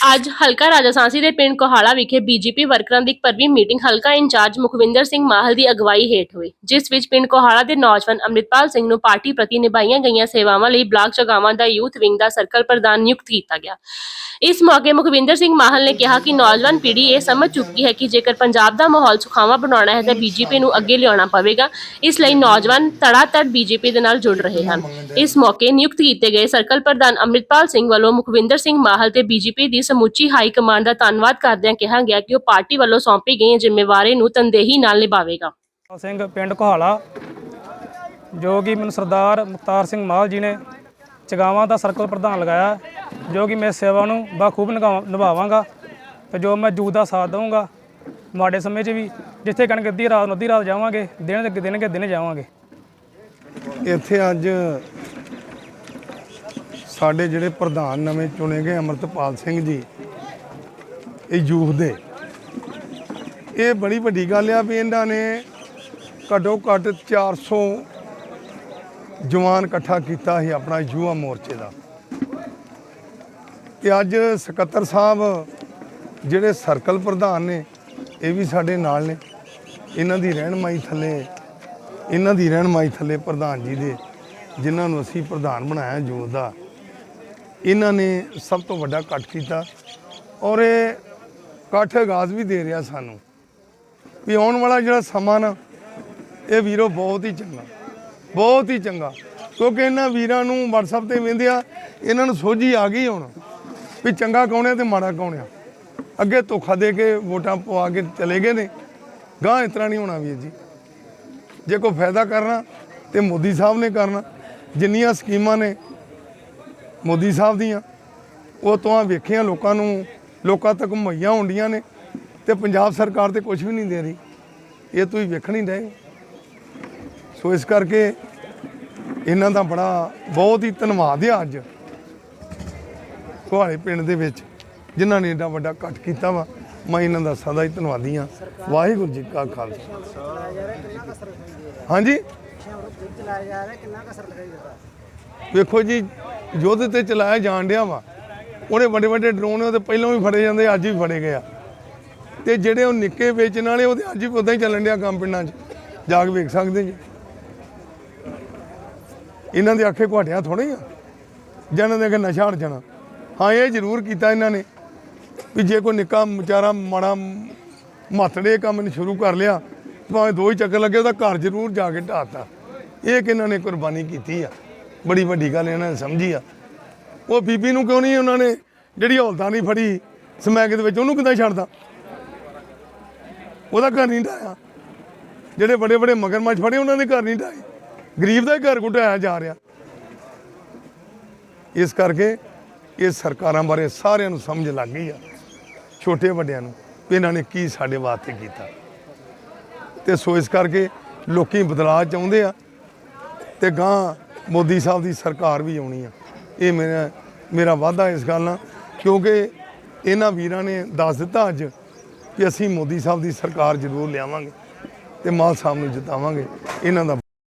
ਅੱਜ ਹਲਕਾ ਰਾਜਾ ਸਾਂਸੀ ਦੇ ਪਿੰਡ ਕੋਹਾਲਾ ਵਿਖੇ ਬੀਜੇਪੀ ਵਰਕਰਾਂ ਦੀ ਇੱਕ ਪਰਵੀ ਮੀਟਿੰਗ ਹਲਕਾ ਇੰਚਾਰਜ ਮੁਖਵਿੰਦਰ ਸਿੰਘ ਮਾਹਲ ਦੀ ਅਗਵਾਈ ਹੇਠ ਹੋਈ, ਜਿਸ ਵਿੱਚ ਪਿੰਡ ਕੋਹਾਲਾ ਦੇ ਨੌਜਵਾਨ ਅੰਮ੍ਰਿਤਪਾਲ ਸਿੰਘ ਨੂੰ ਪਾਰਟੀ ਪ੍ਰਤੀ ਨਿਭਾਈਆਂ ਗਈਆਂ ਸੇਵਾਵਾਂ ਲਈ ਬਲਾਕ ਚਗਾਵਾਂ ਦਾ ਯੂਥ ਵਿੰਗ ਦਾ ਸਰਕਲ ਪ੍ਰਧਾਨ ਨਿਯੁਕਤ ਕੀਤਾ ਗਿਆ। ਇਸ ਮੌਕੇ ਮੁਖਵਿੰਦਰ ਸਿੰਘ ਮਾਹਲ ਨੇ ਕਿਹਾ ਕਿ ਨੌਜਵਾਨ ਪੀੜ੍ਹੀ ਇਹ ਸਮਝ ਚੁੱਕੀ ਹੈ ਕਿ ਜੇਕਰ ਪੰਜਾਬ ਦਾ ਮਾਹੌਲ ਸੁਖਾਵਾਂ ਬਣਾਉਣਾ ਹੈ ਤਾਂ ਬੀਜੇਪੀ ਨੂੰ ਅੱਗੇ ਲਿਆਉਣਾ ਪਵੇਗਾ। ਇਸ ਲਈ ਨੌਜਵਾਨ ਤੜਾਤੜ ਬੀਜੇਪੀ ਦੇ ਨਾਲ ਜੁੜ ਰਹੇ ਹਨ। ਇਸ ਮੌਕੇ ਨਿਯੁਕਤ ਕੀਤੇ ਗਏ ਸਰਕਲ ਪ੍ਰਧਾਨ ਅੰਮ੍ਰਿਤਪਾਲ ਸਿੰਘ ਵੱਲੋਂ ਮੁਖਵਿੰਦਰ ਸਿੰਘ ਮਾਹਲ ਤੇ ਬੀਜੇਪੀ ਦੀ ਸਮੁੱਚੀ ਹਾਈ ਕਮਾਂਡ ਦਾ ਧੰਨਵਾਦ ਕਰਦਿਆਂ ਕਿਹਾ ਗਿਆ ਕਿ ਉਹ ਪਾਰਟੀ ਵੱਲੋਂ ਸੌਂਪੀ ਗਈ ਜ਼ਿੰਮੇਵਾਰੀ ਨੂੰ ਤਨਦੇਹੀ ਨਾਲ ਨਿਭਾਵੇਗਾ। ਸਿੰਘ ਪਿੰਡ ਕੋਹਾਲਾ ਜੋ ਕਿ ਮੈਨੂੰ ਸਰਦਾਰ ਮੁਖਤਾਰ ਸਿੰਘ ਮਾਲ ਜੀ ਨੇ ਚਗਾਵਾਂ ਦਾ ਸਰਕਲ ਪ੍ਰਧਾਨ ਲਗਾਇਆ ਜੋ ਕਿ ਮੈਂ ਸੇਵਾ ਨੂੰ ਬਾਖੂਬ ਨਿਭਾਵਾਂ- ਨਿਭਾਵਾਂਗਾ ਤੇ ਜੋ ਮੈਂ ਜੂਦ ਦਾ ਸਾਥ ਦਊਂਗਾ ਮਾੜੇ ਸਮੇਂ 'ਚ ਵੀ ਜਿੱਥੇ ਕਣਕ ਅੱਧੀ ਰਾਤ ਨੂੰ ਅੱਧੀ ਰਾਤ ਜਾਵਾਂਗੇ ਦਿਨ ਦੇ ਦਿਨ ਕੇ ਦਿਨ ਜਾਵਾਂਗੇ। ਇੱਥੇ ਅੱਜ ਸਾਡੇ ਜਿਹੜੇ ਪ੍ਰਧਾਨ ਨਵੇਂ ਚੁਣੇ ਗਏ ਅਮਰਤਪਾਲ ਸਿੰਘ ਜੀ, ਇਹ ਯੂਥ ਦੇ। ਇਹ ਬੜੀ ਵੱਡੀ ਗੱਲ ਆ ਵੀ ਇਹਨਾਂ ਨੇ ਘੱਟੋ ਘੱਟ 400 ਜਵਾਨ ਇਕੱਠਾ ਕੀਤਾ ਸੀ ਆਪਣਾ ਯੂਆ ਮੋਰਚੇ ਦਾ। ਤੇ ਅੱਜ ਸਕੱਤਰ ਸਾਹਿਬ ਜਿਹੜੇ ਸਰਕਲ ਪ੍ਰਧਾਨ ਨੇ, ਇਹ ਵੀ ਸਾਡੇ ਨਾਲ ਨੇ। ਇਹਨਾਂ ਦੀ ਰਹਿਨਮਾਈ ਥੱਲੇ, ਇਹਨਾਂ ਦੀ ਰਹਿਨਮਾਈ ਥੱਲੇ ਪ੍ਰਧਾਨ ਜੀ ਦੇ, ਜਿਨ੍ਹਾਂ ਨੂੰ ਅਸੀਂ ਪ੍ਰਧਾਨ ਬਣਾਇਆ ਯੂਥ ਦਾ। ਇਹਨਾਂ ਨੇ ਸਭ ਤੋਂ ਵੱਡਾ ਇਕੱਠ ਕੀਤਾ ਔਰ ਇਹ ਇਕੱਠ ਆਗਾਜ਼ ਵੀ ਦੇ ਰਿਹਾ ਸਾਨੂੰ ਵੀ ਆਉਣ ਵਾਲਾ ਜਿਹੜਾ ਸਮਾਂ ਨਾ, ਇਹ ਵੀਰੋ ਬਹੁਤ ਹੀ ਚੰਗਾ, ਬਹੁਤ ਹੀ ਚੰਗਾ, ਕਿਉਂਕਿ ਇਹਨਾਂ ਵੀਰਾਂ ਨੂੰ WhatsApp ਤੇ ਵੇਂਦੇ ਆ, ਇਹਨਾਂ ਨੂੰ ਸੋਝੀ ਆ ਗਈ ਹੁਣ ਵੀ ਚੰਗਾ ਕੌਣ ਹੈ ਤੇ ਮਾੜਾ ਕੌਣ ਆ। ਅੱਗੇ ਧੋਖਾ ਦੇ ਕੇ ਵੋਟਾਂ ਪਵਾ ਕੇ ਚਲੇ ਗਏ ਨੇ। ਗਾਂ ਇਸ ਤਰ੍ਹਾਂ ਨਹੀਂ ਹੋਣਾ ਵੀਰ ਜੀ। ਜੇ ਕੋਈ ਫਾਇਦਾ ਕਰਨਾ ਤੇ ਮੋਦੀ ਸਾਹਿਬ ਨੇ ਕਰਨਾ, ਜਿੰਨੀਆਂ ਸਕੀਮਾਂ ਨੇ ਮੋਦੀ ਸਾਹਿਬ ਦੀਆਂ। ਉਹ ਤੋਂ ਵੇਖੀਆਂ ਲੋਕਾਂ ਨੂੰ ਲੋਕਾਂ ਤੱਕ ਮੁਹੱਈਆ ਹੁੰਦੀਆਂ ਨੇ ਤੇ ਪੰਜਾਬ ਸਰਕਾਰ ਤੇ ਕੁਝ ਵੀ ਨਹੀਂ ਦੇ ਰਹੀ। ਇਹ ਤੁਸੀਂ ਵੇਖਣ ਹੀ ਰਹੇ ਸੋ ਇਸ ਕਰਕੇ ਇਹਨਾਂ ਦਾ ਬੜਾ ਬਹੁਤ ਹੀ ਧੰਨਵਾਦ ਹੈ ਅੱਜ ਕੁਹਾਲੇ ਪਿੰਡ ਦੇ ਵਿੱਚ ਜਿਨ੍ਹਾਂ ਨੇ ਏਡਾ ਵੱਡਾ ਇਕੱਠ ਕੀਤਾ ਵਾ। ਮੈਂ ਇਹਨਾਂ ਦਾ ਸਦਾ ਹੀ ਧੰਨਵਾਦੀ ਹਾਂ। ਵਾਹਿਗੁਰੂ ਜੀ ਕਾ ਖਾਲਸਾ। ਹਾਂਜੀ? ਵੇਖੋ ਜੀ ਯੁੱਧ ਤੇ ਚਲਾਇਆ ਜਾਣ ਡਿਆ ਵਾ। ਉਹਨੇ ਵੱਡੇ ਵੱਡੇ ਡਰੋਨ ਉਹਦੇ ਪਹਿਲਾਂ ਵੀ ਫੜੇ ਜਾਂਦੇ, ਅੱਜ ਵੀ ਫੜੇ ਗਏ ਆ। ਤੇ ਜਿਹੜੇ ਉਹ ਨਿੱਕੇ ਵੇਚਣ ਵਾਲੇ ਉਹਦੇ ਅੱਜ ਵੀ ਉਦਾਂ ਹੀ ਚੱਲਣ ਡਿਆ ਕੰਮ ਪਿੰਡਾਂ 'ਚ। ਜਾ ਕੇ ਵੇਖ ਸਕਦੇ ਜੀ। ਇਹਨਾਂ ਦੇ ਆਖੇ ਘਾਟਿਆਂ ਥੋੜੇ ਆ। ਜਨਾਂ ਦੇ ਅੱਗੇ ਨਸ਼ਾ ਹਟ ਜਾਣਾ। ਹਾਂ, ਇਹ ਜ਼ਰੂਰ ਕੀਤਾ ਇਹਨਾਂ ਨੇ ਵੀ ਜੇ ਕੋਈ ਨਿੱਕਾ, ਵਿਚਾਰਾ ਮਾੜਾ, ਮਾਤੜੇ ਕੰਮ ਨੂੰ ਸ਼ੁਰੂ ਕਰ ਲਿਆ, ਭਾਵੇਂ ਦੋ ਹੀ ਚੱਕਰ ਲੱਗੇ, ਉਹਦਾ ਘਰ ਜ਼ਰੂਰ ਜਾ ਕੇ ਢਾਤਾ ਇਹ ਕਿ ਇਹਨਾਂ ਨੇ ਕੁਰਬਾਨੀ ਕੀਤੀ ਆ। ਬੜੀ ਵੱਡੀ ਗੱਲ ਇਹਨਾਂ ਨੇ ਸਮਝੀ ਆ। ਉਹ ਬੀਬੀ ਨੂੰ ਕਿਉਂ ਨਹੀਂ ਉਹਨਾਂ ਨੇ ਜਿਹੜੀ ਹੌਲਦਾਰੀ ਫੜੀ ਸਮੈਕ ਦੇ ਵਿੱਚ, ਉਹਨੂੰ ਕਿੱਦਾਂ ਛੱਡਦਾ? ਉਹਦਾ ਘਰ ਨਹੀਂ ਢਾਇਆ ਜਿਹੜੇ ਵੱਡੇ ਵੱਡੇ ਮਗਰਮੱਛ ਫੜੇ, ਉਹਨਾਂ ਦੇ ਘਰ ਨਹੀਂ ਢਾਏ ਗਰੀਬ ਦਾ ਹੀ ਘਰ ਘੁਟਾਇਆ ਜਾ ਰਿਹਾ। ਇਸ ਕਰਕੇ ਇਹ ਸਰਕਾਰਾਂ ਬਾਰੇ ਸਾਰਿਆਂ ਨੂੰ ਸਮਝ ਲੱਗ ਗਈ ਆ, ਛੋਟੇ ਵੱਡਿਆਂ ਨੂੰ, ਵੀ ਇਹਨਾਂ ਨੇ ਕੀ ਸਾਡੇ ਵਾਸਤੇ ਕੀਤਾ। ਤੇ ਸੋ ਇਸ ਕਰਕੇ ਲੋਕੀ ਬਦਲਾਅ ਚਾਹੁੰਦੇ ਆ ਤੇ ਗਾਂ ਮੋਦੀ ਸਾਹਿਬ ਦੀ ਸਰਕਾਰ ਵੀ ਆਉਣੀ ਆ। ਇਹ ਮੇਰਾ ਮੇਰਾ ਵਾਅਦਾ ਇਸ ਗੱਲ ਨਾਲ, ਕਿਉਂਕਿ ਇਹਨਾਂ ਵੀਰਾਂ ਨੇ ਦੱਸ ਦਿੱਤਾ ਅੱਜ ਕਿ ਅਸੀਂ ਮੋਦੀ ਸਾਹਿਬ ਦੀ ਸਰਕਾਰ ਜ਼ਰੂਰ ਲਿਆਵਾਂਗੇ ਤੇ ਮਾਲ ਸਾਹਿਬ ਨੂੰ ਜਿਤਾਵਾਂਗੇ। ਇਹਨਾਂ ਦਾ